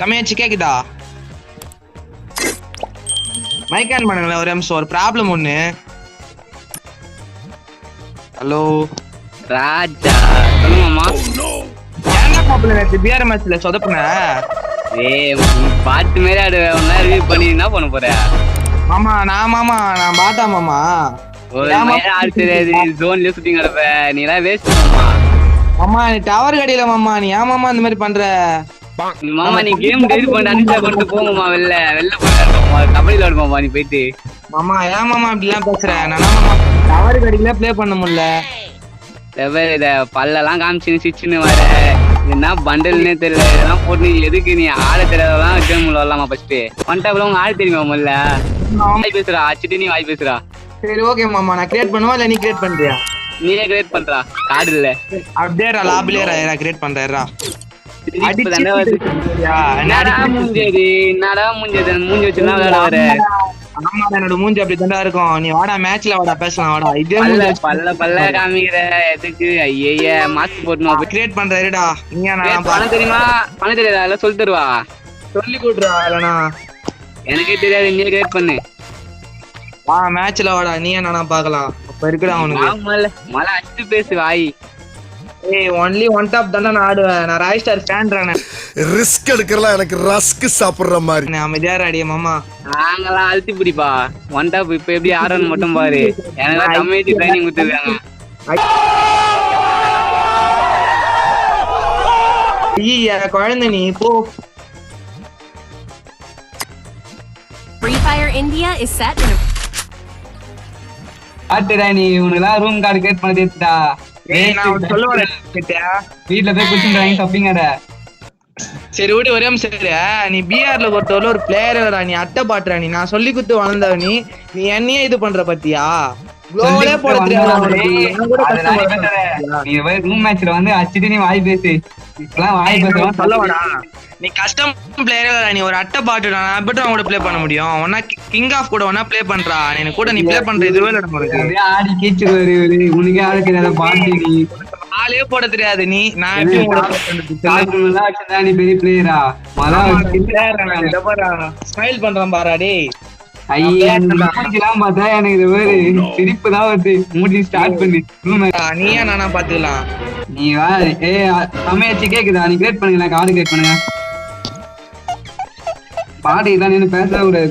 கம்மியாச்சு கேக்குதா? Mic on பண்ணுங்களேன் ஒரு நிமிஷம். ஒரு ப்ராப்ளம் ஒண்ணு. ஹலோ ராஜா சொல்லுமாமா என்ன ப்ராப்ளம் நேற்று பிஆர் மேட்ச்ல சொதப்புன? ஏய் பாட்டு மாரி ஆடு ஒன்னா ரிவ்யூ பண்ணி என்ன பண்ண போற. மாமா நான் மாமா நான் பாத்தா மாமா. ஒரு மாதிரி? ஆடு தெரியாது ஜோன்லயே சுத்தி கிடப்ப. நீ எல்லாம் வேஸ்ட் மாமா மாமா நீ டவர் கடியில மாமா நீ ஏன் மாமா இந்த மாதிரி பண்ற? மாமா நீ கேம் டெலிட் பண்ணி அன்இன்ஸ்டால் பண்ணிட்டு போங்கம்மா வெளில? வெளில போய் கபடி விளாடுமாமா நீ போயிட்டு. மாமா ஏன் மாமா இப்படிலாம் பேசுற? நான் டவர் கடியில ப்ளே பண்ண முடியல. இத பல்லெல்லாம் காமிச்சு சிச்சுன்னு வர. என்ன பண்டல்னே தெரியல. இதெல்லாம் போட்டு நீ எதுக்கு நீ ஆட தெரியாததான் கேம் விளாடலாமா ஃபர்ஸ்ட் பண்ணிட்டாப்புல உங்க ஆட தெரியுமா முதல்ல? வாய் பேசுறா அச்சுட்டு நீ வாய் பேசுறா சரி ஓகே மாமா. நான் கிரியேட் பண்ணுவா இல்ல நீ கிரியேட் பண்றியா? நீயே கிரியேட் பண்றா. கார்டு இல்ல. அப்படியே லாபிலே நான் கிரியேட் பண்றேன் மூஞ்சி அப்படி தாண்டா இருக்கும். நீ வாடா மேட்ச்ல வாடா பேசலாம் வாடா. இதே பல்ல பல்ல காமிக்கிற எதுக்கு? ஐய மாஸ்க் போட்டணும் கிரியேட் பண்ற நீ பணம் தெரியுமா? பணம் தெரியாதா? எல்லாம் சொல்லி தருவா. சொல்லி கொடுறா இல்லனா எனக்கே தெரியாது கிரியேட் பண்ணு. வா மேட்ச்ல வாடா. நீ என்ன பார்க்கலாம் அப்ப இருக்குடா அவனுக்கு. மலை அடிச்சு பேசு வாய். ஒன்லி ஒன் டாப் தானே நான் ஆடுவேன். நான் ராய் ஸ்டார் ஃபேன்றானே ரிஸ்க் எடுக்கிறலாம் எனக்கு ரஸ்க் சாப்பிடுற மாதிரி. நான் அமைதியா அடிய மாமா. நாங்கெல்லாம் அழுத்தி பிடிப்பா. ஒன் டாப் இப்ப எப்படி ஆடுறன்னு மட்டும் பாரு. எனக்கு கம்யூனிட்டி ட்ரைனிங் கொடுத்துருக்காங்க. ஐயா குழந்தை நீ போ. Free Fire India is set in a ஆட்டுடா நீ உனக்கு ரூம் கார்டு கேட் பண்ணி தேத்துடா வீட்டுல போய் குடிச்சுட்டு வாங்கி தப்பிங்கடா சரி விடு ஒரே இரு. நீ பிஆர்ல பொறுத்தவரை ஒரு பிளேயர் நீ அட்டை பாட்டுற நீ. நான் சொல்லி கொடுத்து வளர்ந்தவ நீ. நீ என்னையே இது பண்ற பத்தியா? குளோவலே போட தெரியாது நீ போய் ரூம் மேட்ச்ல வந்து அடிச்சிட்டு நீ வாய் பேசு. வாய் நீ கஸ்டம் பிளேயர் நீ ஒரு அட்டை பாட்டு நான் மட்டும் அவன் கூட ப்ளே பண்ண முடியும். ஒன்னா கிங் ஆஃப் கூட ஒன்னா ப்ளே பண்றா. எனக்கு கூட நீ ப்ளே பண்ற. இதுவே இல்லை ஆடி கீச்சுருவாரு உனக்கே ஆட தெரியாத பாட்டு நீ. ஆளே போட தெரியாது நீ. நான் எப்படி நீ பெரிய பிளேயரா ஸ்மைல் பண்றான் பாரா டேய். ஐயா மூஞ்சிலாம் பார்த்தா எனக்கு இது சிரிப்பு தான் வருது. மூடி ஸ்டார்ட் பண்ணு. நீயா நானா பாத்துக்கலாம் நீ வா ஏ சமையச்சு கேக்குதா? நீ கிரியேட் பண்ணுங்க நான் கார்டு கிரியேட் பண்ணுங்க. பாடி தான் நின்னு பேச ஒண்ணு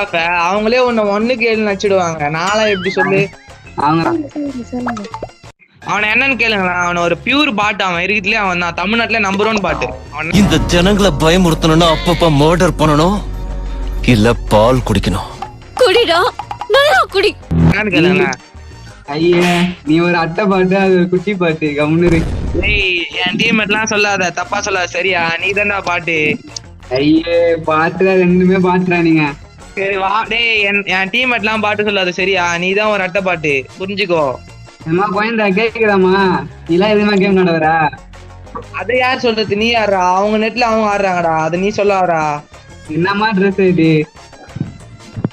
ஆஃப் அவங்களே உன்னை ஒண்ணுக்கு ஏழு நச்சிடுவாங்க நாளா எப்படி சொல்லு? அவங்க அவனை என்னன்னு கேளுங்களேன். அவன ஒரு பியூர் பாட்டு அவன். இருக்கிறதுலே அவன் தான். தமிழ்நாட்டுல நம்பர் ஒன் பாட்டு அவன் இந்த ஜனங்களை பயமுறுத்தணும்னா அப்பப்ப மர்டர் பண்ணணும். இல்ல பால் குடிக்கணும். குடிடா. நல்லா குடி. என்னன்னு கேளுங்களேன். ஐயே நீ ஒரு அட்டை பாட்டு அது ஒரு குட்டி பாட்டு கம்முனு ஏய் என் டீம்மேட்லாம் சொல்லாத. தப்பா சொல்லாத. சரியா? நீ தான்டா பாட்டு ஐயே பாட்டு தான் ரெண்டுமே பாட்டுறா நீங்க. சரி வா. டேய் என் என் டீம்மேட்லாம் பாட்டு சொல்லாத. சரியா? நீ தான் ஒரு அட்டை பாட்டு புரிஞ்சுக்கோ. அம்மா குழந்தை கேக்குதாம்மா நீலாம் எதுவுமே கேம் நடவரா அதை யார் சொல்றது? நீ யாரா அவங்க நெட்ல அவங்க ஆடுறாங்கடா. அதை நீ சொல்ல வரா என்னம்மா ட்ரெஸ் இது?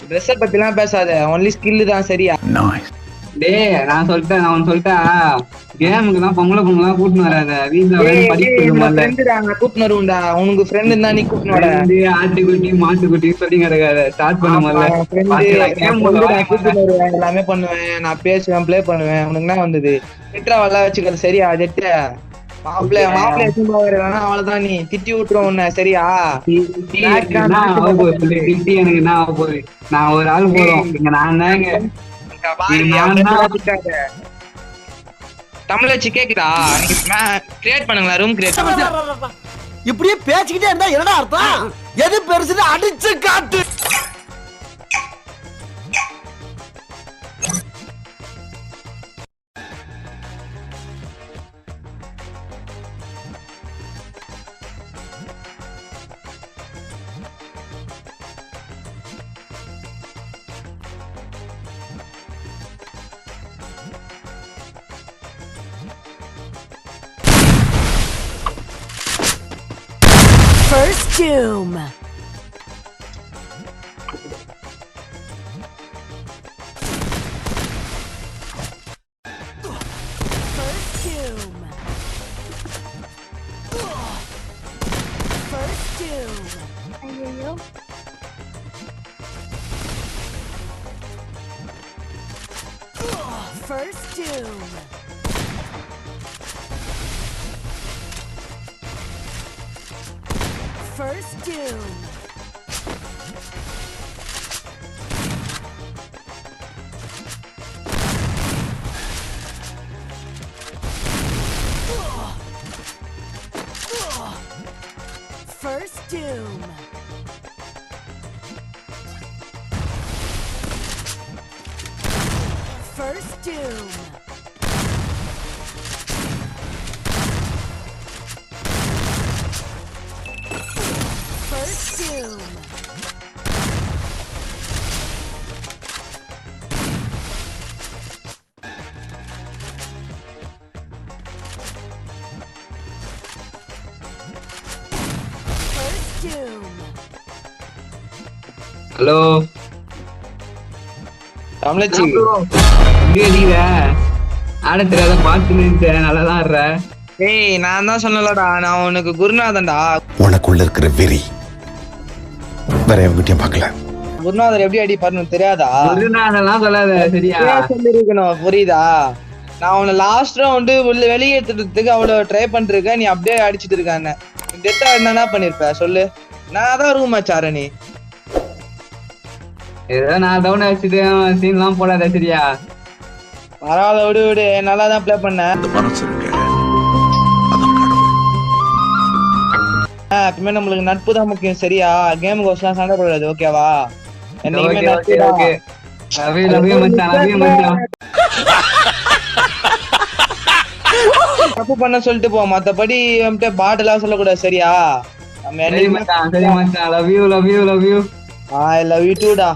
ட்ரெஸ்ஸை பத்திலாம் பேசாத. ஒன்லி ஸ்கில் தான் சரியா? டேய் நான் சொல்லிட்டேன் நான் சொல்லிட்டா கேமுக்கு தான் பொங்கலை பொங்கலாம் கூட்டின்னு வராத வீட்டுல வந்து படிப்பு முதல்ல கூப்பிட்டு வருவோம்டா. உனக்கு ஃப்ரெண்ட் இருந்தா நீ கூப்பிட்டு வர ஆட்டுக்குட்டி மாட்டுக்குட்டி சொல்லி கிடக்காத. ஸ்டார்ட் பண்ண முதல்ல கேம் கூப்பிட்டு வருவேன், எல்லாமே பண்ணுவேன். நான் பேசுவேன் ப்ளே பண்ணுவேன். உனக்கு என்ன வந்தது? திட்டா வல்ல வச்சுக்கிறது சரியா ஜெட்ட மாப்பிள்ளை மாப்பிள்ளை எதுவும் வேணா அவ்வளவுதான் நீ. திட்டி விட்டுருவோம் உன்னை சரியா? திட்டி எனக்கு என்ன ஆக போகுது? நான் ஒரு ஆள் போறோம் இங்க நான் தாங்க இங்க பாரு, நீ என் ஏன்னா- friend திட்டாத. தமிழ் வச்சு கேக்குதா நீங்க கிரியேட் பண்ணுங்களா ரூம் கிரியேட் இப்படியே பேசிக்கிட்டே இருந்தா என்னடா அர்த்தம்? எது பெருசுன்னு அடிச்சு காட்டு. First Doom! First Doom! I hear you. First Doom! First doom. First doom. First doom. Hello. தமிழச்சி. ஆட தெரியாத பார்த்து நிறுத்த நல்லா தான் ஆடுற. ஏய் நான் தான் சொன்னலடா நான் உனக்கு குருநாதன்டா. உனக்குள்ள இருக்கிற வெறி. வேற எவங்கிட்டயும் பார்க்கல. குருநாதர் எப்படி அடிப்பாருன்னு தெரியாதா? அதெல்லாம் சொல்லாத. சரியா? சரியா சொல்லிருக்கணும். புரியுதா? நான் உன்னை லாஸ்ட் ரவுண்டு உள்ள அவ்வளவு ட்ரை பண்ணிருக்க நீ அப்படியே அடிச்சிட்டு இருக்கான. டெத்தா என்ன பண்ணிருப்ப? சொல்லு. நான் தான் ரூம் ஆச்சார நீ ஏதோ நான் டவுன் வச்சுட்டு சீன்லாம் போடாத சரியா? பரவாயில்ல விடு விடு. நல்லா தான் ப்ளே பண்ண மனசு இருக்கு. அதான் கடவுள். எப்பவுமே நம்மளுக்கு நட்பு தான் முக்கியம் சரியா? கேம் கோஸ்லாம் சண்டை போடாது ஓகேவா என்னைக்குமே நட்பு தப்பு பண்ண சொல்லிட்டு போ. மத்தபடி வந்துட்டு பாட்டெல்லாம் சொல்லக்கூடாது சரியா? நம்ம love you love you love you I love you Doda